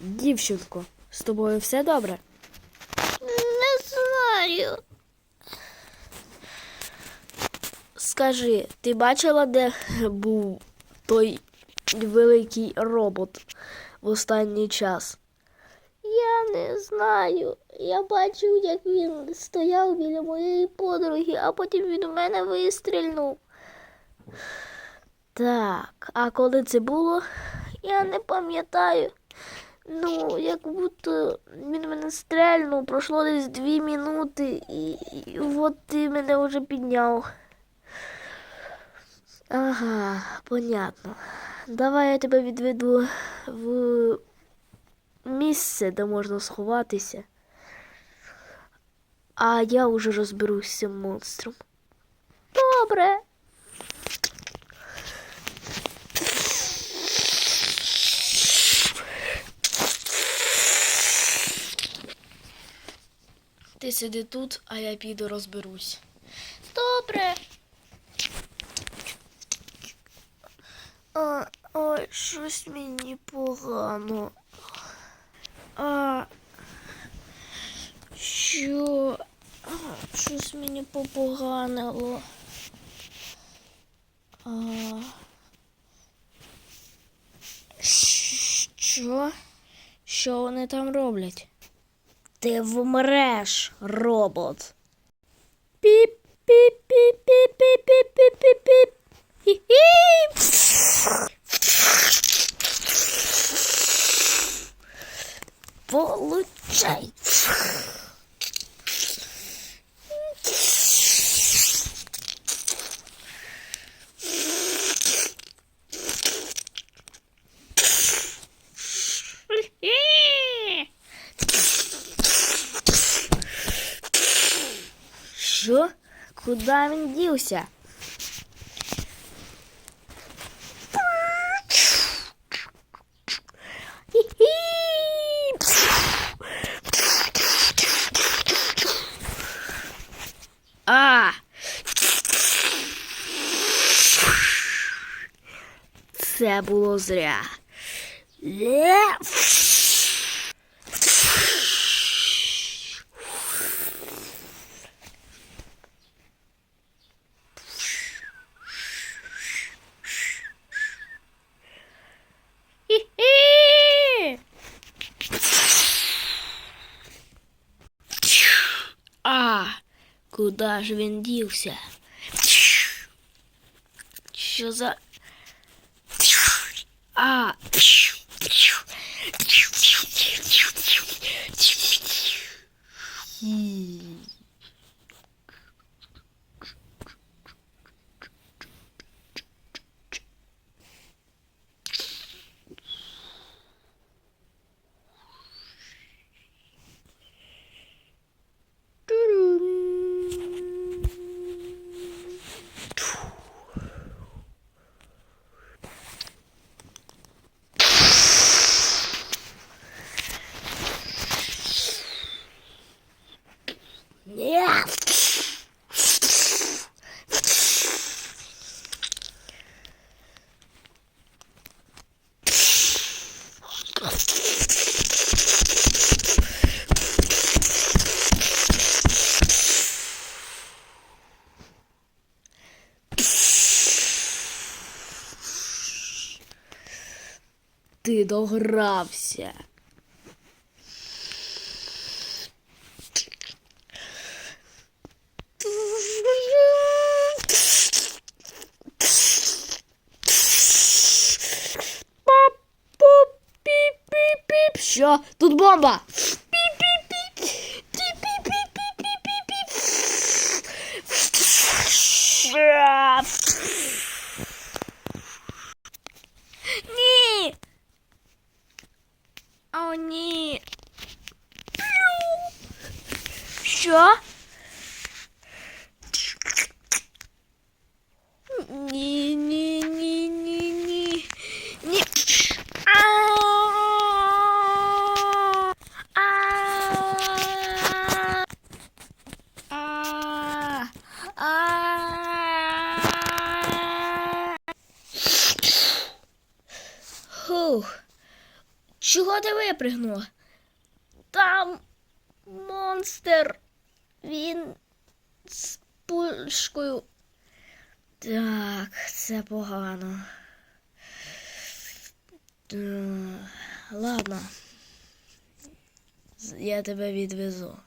Дівчинко, з тобою все добре? Не знаю. Скажи, ти бачила, де був той великий робот в останній час? Я не знаю. Я бачив, як він стояв біля моєї подруги, а потім він у мене вистрільнув. Так, а коли це було? Я не пам'ятаю. Ну, як будто він мене стрельнув, пройшло десь дві минути, і, і от ти мене вже підняв. Ага, понятно. Давай я тебе відведу в місце, де можна сховатися. А я вже розберусь з цим монстром. Добре. Ти сиди тут, а я піду розберусь. Добре. А, ой, щось мені погано а, що щось мені попоганило. А, Що? Що вони там роблять? Ти вмреш, робот. Піп, піп, піп, піп, піп, піп, піп, піп. Хі-хі. Получай. Що? Куди він дівся? Це було зря. Хі-хі! А, куди ж він дівся? Що за. 아. 음. Ти догрався. Що? Тут бомба. О, ні. Що? Ні, ні, ні, ні, ні. Ні. А. А. А. Друг, ти випригнула? Там монстр. Він з пушкою. Так, це погано. Е, Ладно. Я тебе відвезу.